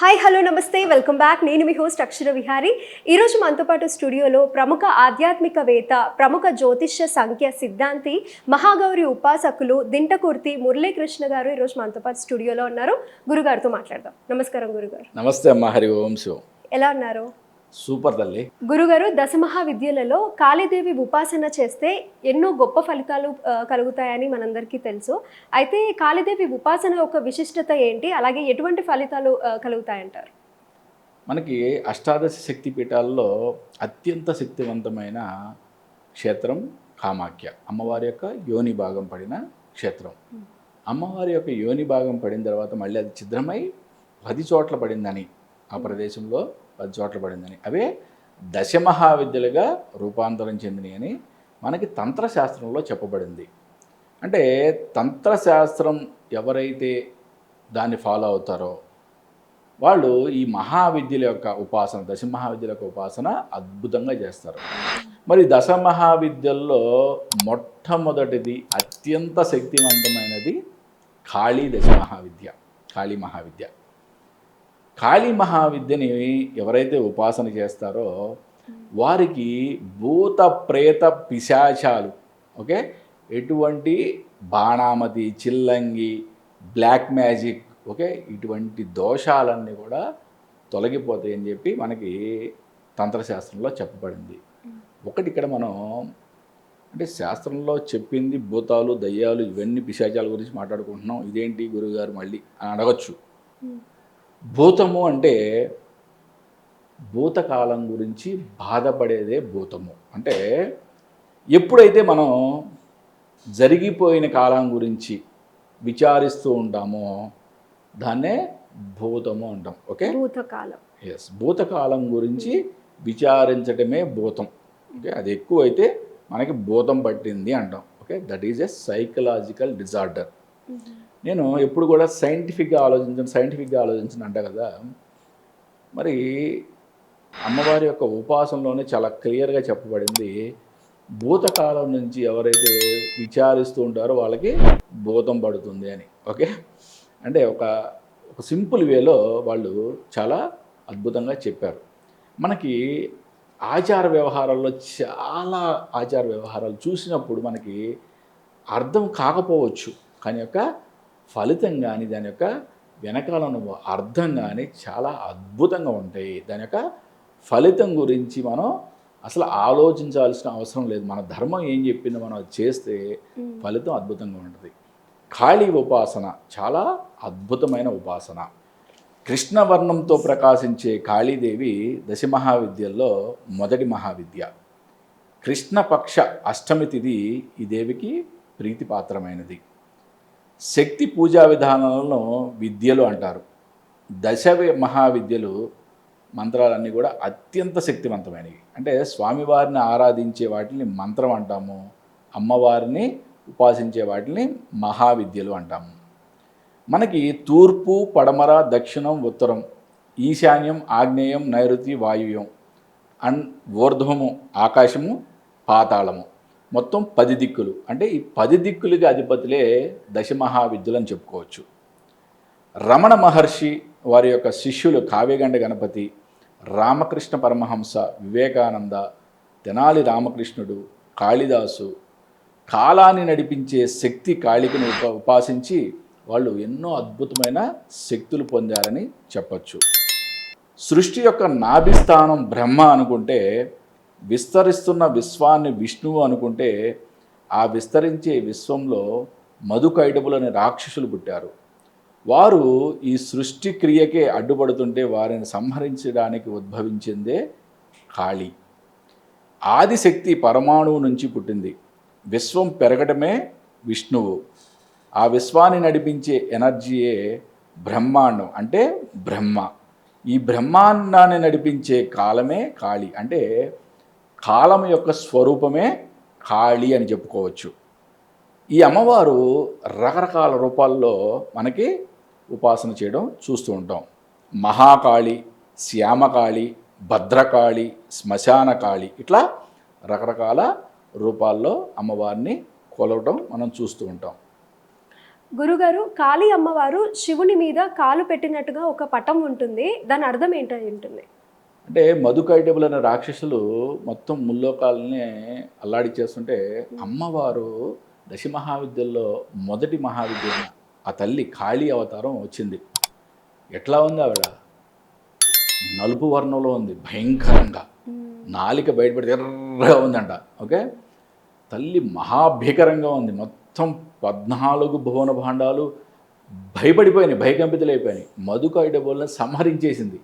Hi hello నమస్తే. Welcome back నేను మీ హోస్ట్ అక్షర విహారి. ఈరోజు మనతో పాటు స్టూడియోలో ప్రముఖ ఆధ్యాత్మికవేత్త ప్రముఖ జ్యోతిష్య సంఖ్య సిద్ధాంతి మహాగౌరి ఉపాసకులు దింటకుర్తి మురళీకృష్ణ గారు ఈరోజు మనతో పాటు స్టూడియోలో ఉన్నారు. గురుగారితో మాట్లాడదాం. నమస్కారం గురుగారు. నమస్తే అమ్మ. హరి ఓం శివం. ఎలా ఉన్నారు? సూపర్ తల్లి. గురుగారు దశమహావిద్యలలో కాళీదేవి ఉపాసన చేస్తే ఎన్నో గొప్ప ఫలితాలు కలుగుతాయని మనందరికీ తెలుసు. అయితే కాళీదేవి ఉపాసన యొక్క విశిష్టత ఏంటి? అలాగే ఎటువంటి ఫలితాలు కలుగుతాయంటారు? మనకి అష్టాదశ శక్తి పీఠాల్లో అత్యంత శక్తివంతమైన క్షేత్రం కామాఖ్య. అమ్మవారి యొక్క యోని భాగం పడిన క్షేత్రం. అమ్మవారి యొక్క యోని భాగం పడిన తర్వాత మళ్ళీ అది ఛిద్రమై పది చోట్ల పడిందని ఆ ప్రదేశంలో పది చోట్ల పడిందని. అవే దశమహావిద్యలుగా రూపాంతరం చెందినవి మనకి తంత్రశాస్త్రంలో చెప్పబడింది. అంటే తంత్రశాస్త్రం ఎవరైతే దాన్ని ఫాలో అవుతారో వాళ్ళు ఈ మహావిద్యల యొక్క ఉపాసన దశ మహావిద్యల యొక్క ఉపాసన అద్భుతంగా చేస్తారు. మరి దశ మహావిద్యల్లో మొట్టమొదటిది అత్యంత శక్తివంతమైనది కాళీ దశ మహావిద్య కాళీ మహావిద్య. కాళీ మహావిద్యని ఎవరైతే ఉపాసన చేస్తారో వారికి భూత ప్రేత పిశాచాలు ఓకే? ఎటువంటి బాణామతి చిల్లంగి బ్లాక్ మ్యాజిక్ ఓకే? ఇటువంటి దోషాలన్నీ కూడా తొలగిపోతాయి అని చెప్పి మనకి తంత్రశాస్త్రంలో చెప్పబడింది. ఒకటి ఇక్కడ మనం అంటే శాస్త్రంలో చెప్పింది భూతాలు దయ్యాలు ఇవన్నీ పిశాచాల గురించి మాట్లాడుకుంటున్నాం. ఇదేంటి గురువుగారు మళ్ళీ అని అడగచ్చు. భూతము అంటే భూతకాలం గురించి బాధపడేదే భూతము. అంటే ఎప్పుడైతే మనం జరిగిపోయిన కాలం గురించి విచారిస్తూ ఉంటామో దాన్నే భూతము అంటాం. ఓకే? భూతకాలం. ఎస్ భూతకాలం గురించి విచారించటమే భూతం. ఓకే? అది ఎక్కువైతే మనకి భూతం పట్టింది అంటాం. Okay? That is a psychological disorder నేను ఎప్పుడు కూడా సైంటిఫిక్గా ఆలోచించను సైంటిఫిక్గా ఆలోచించను అంట కదా. మరి అమ్మవారి యొక్క ఉపాసనలోనే చాలా క్లియర్గా చెప్పబడింది. భూతకాలం నుంచి ఎవరైతే విచారిస్తూ ఉంటారో వాళ్ళకి భూతం పడుతుంది అని ఓకే? అంటే ఒక ఒక సింపుల్ వేలో వాళ్ళు చాలా అద్భుతంగా చెప్పారు. మనకి ఆచార వ్యవహారాల్లో చాలా ఆచార వ్యవహారాలు చూసినప్పుడు మనకి అర్థం కాకపోవచ్చు. కానీ యొక్క ఫలితం కానీ దాని యొక్క వెనకాల ఉన్న అర్థం కానీ చాలా అద్భుతంగా ఉంటాయి. దాని యొక్క ఫలితం గురించి మనం అసలు ఆలోచించాల్సిన అవసరం లేదు. మన ధర్మం ఏం చెప్పిందో మనం అది చేస్తే ఫలితం అద్భుతంగా ఉంటుంది. ఖాళీ ఉపాసన చాలా అద్భుతమైన ఉపాసన. కృష్ణవర్ణంతో ప్రకాశించే కాళీదేవి దశ మహావిద్యల్లో మొదటి మహావిద్య. కృష్ణపక్ష అష్టమి తిథి ఈ దేవికి ప్రీతిపాత్రమైనది. శక్తి పూజా విధానాలను విద్యలు అంటారు. దశ మహావిద్యలు మంత్రాలన్నీ కూడా అత్యంత శక్తివంతమైనవి. అంటే స్వామివారిని ఆరాధించే వాటిని మంత్రం అంటాము. అమ్మవారిని ఉపాసించే వాటిని మహావిద్యలు అంటాము. మనకి తూర్పు పడమర దక్షిణం ఉత్తరం ఈశాన్యం ఆగ్నేయం నైరుతి వాయువ్యం అండ్ ఊర్ధ్వము ఆకాశము పాతాళము. మొత్తం పది దిక్కులు. అంటే ఈ పది దిక్కులకి అధిపతులే దశమహావిద్యలు చెప్పుకోవచ్చు. రమణ మహర్షి వారి యొక్క శిష్యులు కావ్యగండ గణపతి రామకృష్ణ పరమహంస వివేకానంద తెనాలి రామకృష్ణుడు కాళిదాసు కాలాన్ని నడిపించే శక్తి కాళికను ఉప ఉపాసించి వాళ్ళు ఎన్నో అద్భుతమైన శక్తులు పొందారని చెప్పచ్చు. సృష్టి యొక్క నాభిస్థానం బ్రహ్మ అనుకుంటే విస్తరిస్తున్న విశ్వాన్ని విష్ణువు అనుకుంటే ఆ విస్తరించే విశ్వంలో మధుకైటబులని రాక్షసులు పుట్టారు. వారు ఈ సృష్టి క్రియకే అడ్డుపడుతుంటే వారిని సంహరించడానికి ఉద్భవించిందే కాళి ఆదిశక్తి పరమాణువు నుంచి పుట్టింది. విశ్వం పెరగటమే విష్ణువు. ఆ విశ్వాన్ని నడిపించే ఎనర్జీయే బ్రహ్మాండం అంటే బ్రహ్మ. ఈ బ్రహ్మాండాన్ని నడిపించే కాలమే కాళి అంటే కాలం యొక్క స్వరూపమే కాళి అని చెప్పుకోవచ్చు. ఈ అమ్మవారు రకరకాల రూపాల్లో మనకి ఉపాసన చేయడం చూస్తూ ఉంటాం. మహాకాళి శ్యామకాళి భద్రకాళి శ్మశానకాళి ఇట్లా రకరకాల రూపాల్లో అమ్మవారిని కొలవటం మనం చూస్తూ ఉంటాం. గురుగారు కాళీ అమ్మవారు శివుని మీద కాలు పెట్టినట్టుగా ఒక పటం ఉంటుంది. దాని అర్థం ఏంటో ఉంటుంది? అంటే మధుకైటబుల్ అనే రాక్షసులు మొత్తం ముల్లోకాలని అల్లాడిచ్చేస్తుంటే అమ్మవారు దశ మహావిద్యల్లో మొదటి మహావిద్య ఆ తల్లి కాళీ అవతారం వచ్చింది. ఎట్లా ఉంది ఆవిడ? నలుపు వర్ణంలో ఉంది భయంకరంగా. నాలిక బయటపడితే ఎర్రగా ఉందంట ఓకే? తల్లి మహాభీకరంగా ఉంది మొత్తం పద్నాలుగు భువన భాండాలు భయపడిపోయినాయి భయకంపితులైపోయినాయి. మధుకైటబుల్ని సంహరించేసింది.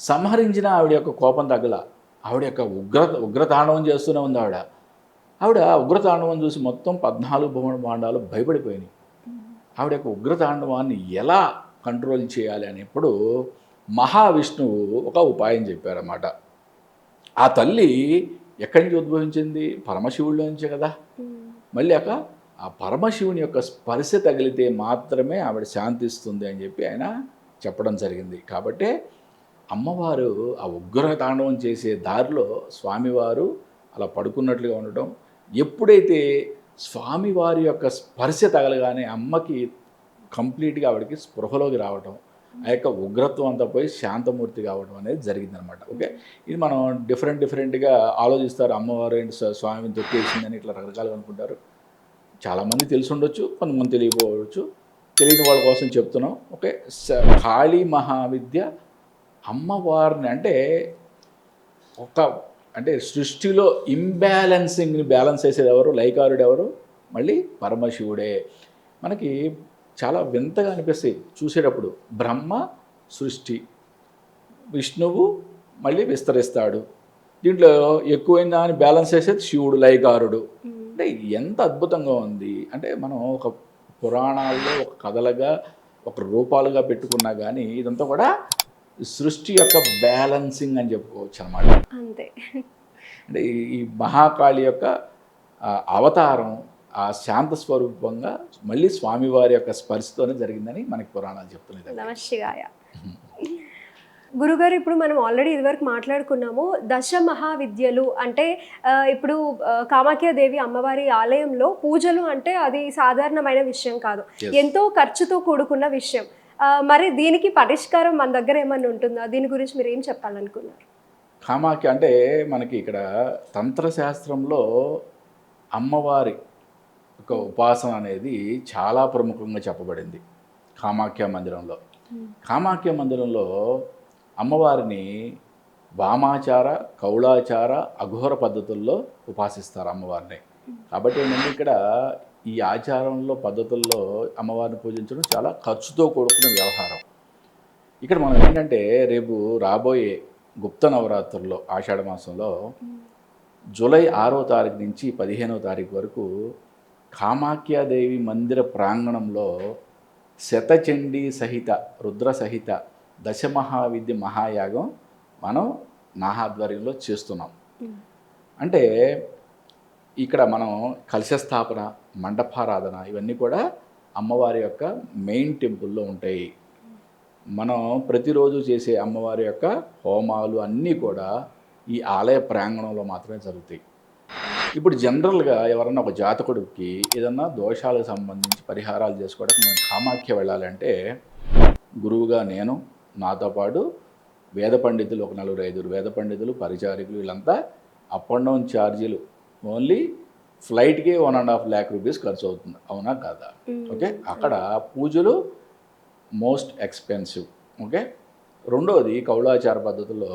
సంహరించిన ఆవిడ యొక్క కోపం తగ్గల. ఆవిడ యొక్క ఉగ్ర ఉగ్రతాండవం చేస్తూనే ఉంది ఆవిడ. ఆవిడ ఉగ్రతాండవం చూసి మొత్తం పద్నాలుగు భవన భాండాలు భయపడిపోయినాయి. ఆవిడ యొక్క ఉగ్రతాండవాన్ని ఎలా కంట్రోల్ చేయాలి అనేప్పుడు మహావిష్ణువు ఒక ఉపాయం చెప్పారన్నమాట. ఆ తల్లి ఎక్కడి నుంచి ఉద్భవించింది? పరమశివుడిలో నుంచే కదా. మళ్ళీ అక్క ఆ పరమశివుని యొక్క స్పర్శ తగిలితే మాత్రమే ఆవిడ శాంతిస్తుంది అని చెప్పి ఆయన చెప్పడం జరిగింది. కాబట్టి అమ్మవారు ఆ ఉగ్ర తాండవం చేసే దారిలో స్వామివారు అలా పడుకున్నట్లుగా ఉండటం. ఎప్పుడైతే స్వామివారి యొక్క స్పర్శ తగలగానే అమ్మకి కంప్లీట్గా ఆవిడకి స్పృహలోకి రావటం ఆ యొక్క ఉగ్రత్వం అంతా పోయి శాంతమూర్తి కావడం అనేది జరిగిందనమాట. ఓకే? ఇది మనం డిఫరెంట్ డిఫరెంట్గా ఆలోచిస్తారు. అమ్మవారు ఏంటి స్వామిని తొక్కేసిందని ఇట్లా రకరకాలుగా అనుకుంటారు. చాలామంది తెలిసి ఉండొచ్చు కొంతమంది తెలియకపోవచ్చు. తెలియని వాళ్ళ కోసం చెప్తున్నాం. ఓకే? స- కాళీ మహావిద్య అమ్మవారిని అంటే ఒక అంటే సృష్టిలో ఇంబ్యాలెన్సింగ్ని బ్యాలెన్స్ చేసేది ఎవరు? లైకారుడు ఎవరు? మళ్ళీ పరమశివుడే. మనకి చాలా వింతగా అనిపిస్తాయి చూసేటప్పుడు. బ్రహ్మ సృష్టి. విష్ణువు మళ్ళీ విస్తరిస్తాడు. దీంట్లో ఎక్కువైనా అని బ్యాలెన్స్ చేసేది శివుడు లైకారుడు. అంటే ఎంత అద్భుతంగా ఉంది. అంటే మనం ఒక పురాణాల్లో ఒక కథలుగా ఒక రూపాలుగా పెట్టుకున్నా కానీ ఇదంతా కూడా సృష్టి యొక్క బ్యాలెన్సింగ్ అని చెప్పుకోవచ్చు అనమాట అంతే. అంటే ఈ- మహాకాళి యొక్క అవతారం ఆ శాంత స్వరూపంగా మళ్ళీ స్వామివారి యొక్క స్పర్శతోనే జరిగిందని మనకి పురాణాలు చెప్తున్నాయి నమశివాయ గురుగారు ఇప్పుడు మనం ఆల్రెడీ ఇదివరకు మాట్లాడుకున్నాము దశ మహావిద్యలు అంటే ఇప్పుడు కామాఖ్యాదేవి అమ్మవారి ఆలయంలో పూజలు అంటే అది సాధారణమైన విషయం కాదు. ఎంతో ఖర్చుతో కూడుకున్న విషయం. మరి దీనికి పరిష్కారం మన దగ్గర ఏమన్నా ఉంటుందా? దీని గురించి మీరు ఏం చెప్పాలనుకున్నారు? కామాఖ్య అంటే మనకి ఇక్కడ తంత్రశాస్త్రంలో అమ్మవారి ఒక ఉపాసన అనేది చాలా ప్రముఖంగా చెప్పబడింది కామాఖ్య మందిరంలో. కామాఖ్య మందిరంలో అమ్మవారిని వామాచార కౌళాచార అఘోర పద్ధతుల్లో ఉపాసిస్తారు అమ్మవారిని. కాబట్టి ఏంటంటే ఇక్కడ ఈ ఆచారంలో పద్ధతుల్లో అమ్మవారిని పూజించడం చాలా ఖర్చుతో కూడుకున్న వ్యవహారం. ఇక్కడ మనం ఏంటంటే రేపు రాబోయే గుప్త నవరాత్రుల్లో ఆషాఢ మాసంలో జూలై ఆరో తారీఖు నుంచి పదిహేనో తారీఖు వరకు కామాఖ్యాదేవి మందిర ప్రాంగణంలో శతచండీ సహిత రుద్ర సహిత దశమహావిద్య మహాయాగం మనం నా ఆధ్వర్యంలో చేస్తున్నాం అంటే ఇక్కడ మనం కలశ స్థాపన మండపారాధన ఇవన్నీ కూడా అమ్మవారి యొక్క మెయిన్ టెంపుల్లో ఉంటాయి. మనం ప్రతిరోజు చేసే అమ్మవారి యొక్క హోమాలు అన్నీ కూడా ఈ ఆలయ ప్రాంగణంలో మాత్రమే జరుగుతాయి. ఇప్పుడు జనరల్గా ఎవరన్నా ఒక జాతకుడికి ఏదన్నా దోషాలకు సంబంధించి పరిహారాలు చేసుకోవడానికి మనం కామాఖ్య వెళ్ళాలంటే గురువుగా నేను నాతో పాటు వేద పండితులు ఒక నలుగురు ఐదుగురు వేద పండితులు పరిచారికులు వీళ్ళంతా అప్ అండ్ డౌన్ ఛార్జీలు only ఫ్లైట్కే one and half lakh rupees ఖర్చు అవుతుంది అవునా కాదా? ఓకే? అక్కడ పూజలు మోస్ట్ ఎక్స్పెన్సివ్. ఓకే? రెండవది కౌళాచార పద్ధతిలో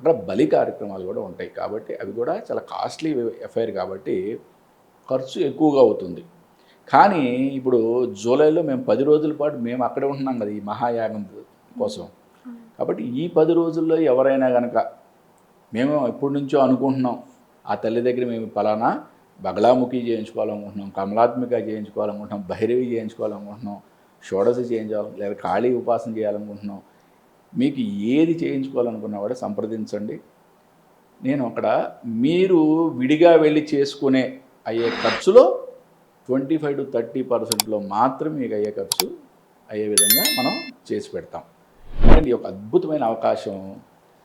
అక్కడ బలి కార్యక్రమాలు కూడా ఉంటాయి. కాబట్టి అవి కూడా చాలా కాస్ట్లీ ఎఫైర్ కాబట్టి ఖర్చు ఎక్కువగా అవుతుంది. కానీ ఇప్పుడు జూలైలో మేము పది రోజుల పాటు మేము అక్కడే ఉంటున్నాం కదా ఈ మహాయాగం కోసం. కాబట్టి ఈ పది రోజుల్లో ఎవరైనా కనుక మేము ఎప్పటి నుంచో అనుకుంటున్నాం ఆ తల్లి దగ్గర మేము ఫలానా బగలాముఖి చేయించుకోవాలనుకుంటున్నాం కమలాత్మిక చేయించుకోవాలనుకుంటున్నాం భైరవి చేయించుకోవాలనుకుంటున్నాం షోడశ చేయించాలి లేదా కాళీ ఉపాసన చేయాలనుకుంటున్నాం. మీకు ఏది చేయించుకోవాలనుకున్నా కూడా సంప్రదించండి. నేను అక్కడ మీరు విడిగా వెళ్ళి చేసుకునే అయ్యే ఖర్చులో ట్వంటీ ఫైవ్ టు థర్టీ పర్సెంట్లో మాత్రం మీకు అయ్యే ఖర్చు అయ్యే విధంగా మనం చేసి పెడతాం. ఎందుకంటే ఈ యొక్క అద్భుతమైన అవకాశం.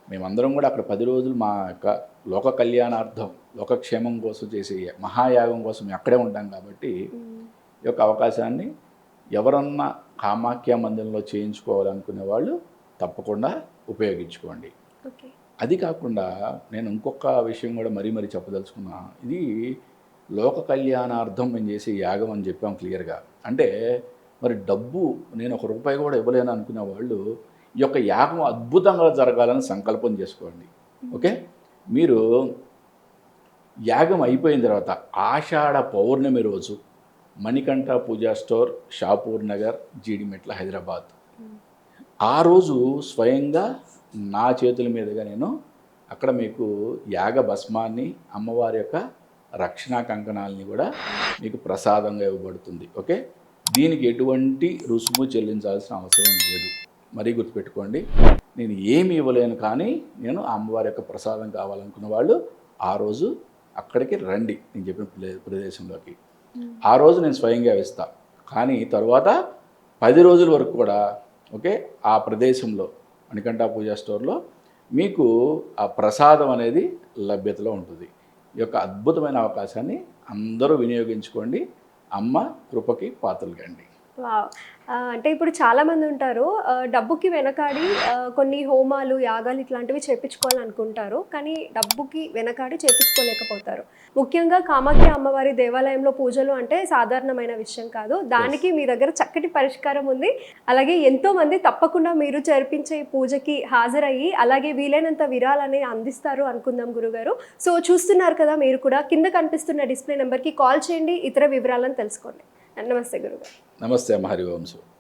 మేమందరం కూడా అక్కడ పది రోజులు మా యొక్క లోక కళ్యాణార్థం లోకక్షేమం కోసం చేసే మహాయాగం కోసం అక్కడే ఉంటాం కాబట్టి ఈ యొక్క అవకాశాన్ని ఎవరన్నా కామాఖ్య మందిరంలో చేయించుకోవాలనుకునే వాళ్ళు తప్పకుండా ఉపయోగించుకోండి. అది కాకుండా నేను ఇంకొక విషయం కూడా మరీ మరీ చెప్పదలుచుకున్నా. ఇది లోక కళ్యాణార్థం మేము చేసే యాగం అని చెప్పాం క్లియర్గా. అంటే మరి డబ్బు నేను ఒక రూపాయి కూడా ఇవ్వలేను అనుకునే వాళ్ళు ఈ యొక్క యాగం అద్భుతంగా జరగాలని సంకల్పం చేసుకోండి. ఓకే? మీరు యాగం అయిపోయిన తర్వాత ఆషాఢ పౌర్ణమి రోజు మణికంఠ పూజా స్టోర్ షాపూర్ నగర్ జీడిమెట్ల హైదరాబాద్. ఆ రోజు స్వయంగా నా చేతుల మీదుగా నేను అక్కడ మీకు యాగ భస్మాన్ని అమ్మవారి యొక్క రక్షణా కంకణాలని కూడా మీకు ప్రసాదంగా ఇవ్వబడుతుంది. ఓకే? దీనికి ఎటువంటి రుసుము చెల్లించాల్సిన అవసరం లేదు. మరీ గుర్తుపెట్టుకోండి నేను ఏమి ఇవ్వలేను కానీ నేను ఆ అమ్మవారి యొక్క ప్రసాదం కావాలనుకున్న వాళ్ళు ఆ రోజు అక్కడికి రండి. నేను చెప్పిన ప్రదేశంలోకి. ఆ రోజు నేను స్వయంగా ఇస్తా కానీ తర్వాత పది రోజుల వరకు కూడా ఓకే ఆ ప్రదేశంలో మణికంఠ పూజా స్టోర్లో మీకు ఆ ప్రసాదం అనేది లభ్యతలో ఉంటుంది. ఈ యొక్క అద్భుతమైన అవకాశాన్ని అందరూ వినియోగించుకోండి. అమ్మ కృపకి పాత్రలు. ఆ, అంటే ఇప్పుడు చాలా మంది ఉంటారు డబ్బుకి వెనకాడి కొన్ని హోమాలు యాగాలు ఇట్లాంటివి చేపించుకోవాలనుకుంటారు కానీ డబ్బుకి వెనకాడి చేపించుకోలేకపోతారు. ముఖ్యంగా కామాఖ్య అమ్మవారి దేవాలయంలో పూజలు అంటే సాధారణమైన విషయం కాదు. దానికి మీ దగ్గర చక్కటి పరిష్కారం ఉంది. అలాగే ఎంతో మంది తప్పకుండా మీరు జరిపించే పూజకి హాజరయ్యి అలాగే వీలైనంత విరాలని అందిస్తారు అనుకుందాం గురుగారు. సో చూస్తున్నారు కదా మీరు కూడా కింద కనిపిస్తున్న డిస్ప్లే నెంబర్కి కాల్ చేయండి ఇతర వివరాలను తెలుసుకోండి. నమస్తే గురుగారు. నమస్తే అమ్మ హరివంశు